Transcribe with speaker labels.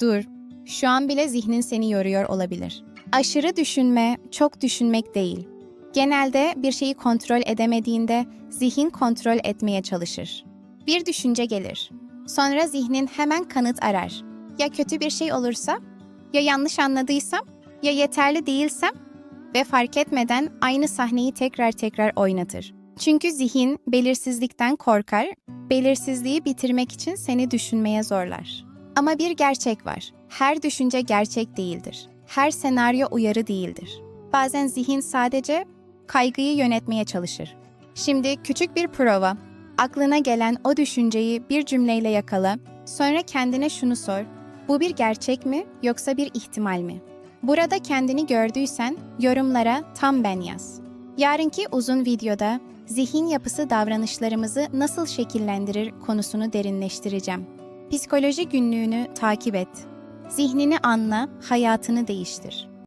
Speaker 1: Dur, şu an bile zihnin seni yoruyor olabilir. Aşırı düşünme, çok düşünmek değil. Genelde bir şeyi kontrol edemediğinde zihin kontrol etmeye çalışır. Bir düşünce gelir. Sonra zihnin hemen kanıt arar. Ya kötü bir şey olursa, ya yanlış anladıysam, ya yeterli değilsem ve fark etmeden aynı sahneyi tekrar tekrar oynatır. Çünkü zihin belirsizlikten korkar, belirsizliği bitirmek için seni düşünmeye zorlar. Ama bir gerçek var. Her düşünce gerçek değildir. Her senaryo uyarı değildir. Bazen zihin sadece kaygıyı yönetmeye çalışır. Şimdi küçük bir prova. Aklına gelen o düşünceyi bir cümleyle yakala. Sonra kendine şunu sor. Bu bir gerçek mi yoksa bir ihtimal mi? Burada kendini gördüysen yorumlara tam ben yaz. Yarınki uzun videoda zihin yapısı davranışlarımızı nasıl şekillendirir konusunu derinleştireceğim. Psikoloji günlüğünü takip et. Zihnini anla, hayatını değiştir.